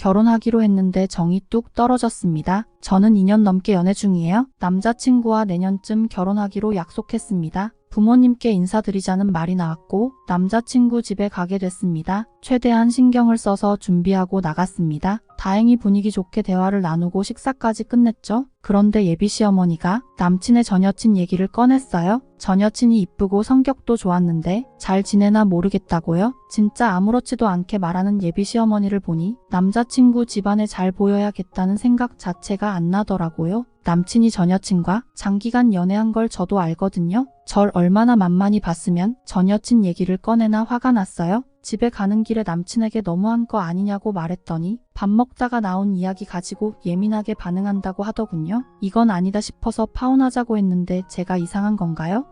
결혼하기로 했는데 정이 뚝 떨어졌습니다. 저는 2년 넘게 연애 중이에요. 남자친구와 내년쯤 결혼하기로 약속했습니다. 부모님께 인사드리자는 말이 나왔고 남자친구 집에 가게 됐습니다. 최대한 신경을 써서 준비하고 나갔습니다. 다행히 분위기 좋게 대화를 나누고 식사까지 끝냈죠. 그런데 예비 시어머니가 남친의 전 여친 얘기를 꺼냈어요. 전 여친이 이쁘고 성격도 좋았는데 잘 지내나 모르겠다고요? 진짜 아무렇지도 않게 말하는 예비 시어머니를 보니 남자친구 집안에 잘 보여야겠다는 생각 자체가 안 나더라고요. 남친이 전 여친과 장기간 연애한 걸 저도 알거든요. 절 얼마나 만만히 봤으면 전 여친 얘기를 꺼내나 화가 났어요. 집에 가는 길에 남친에게 너무한 거 아니냐고 말했더니 밥 먹다가 나온 이야기 가지고 예민하게 반응한다고 하더군요. 이건 아니다 싶어서 파혼하자고 했는데 제가 이상한 건가요?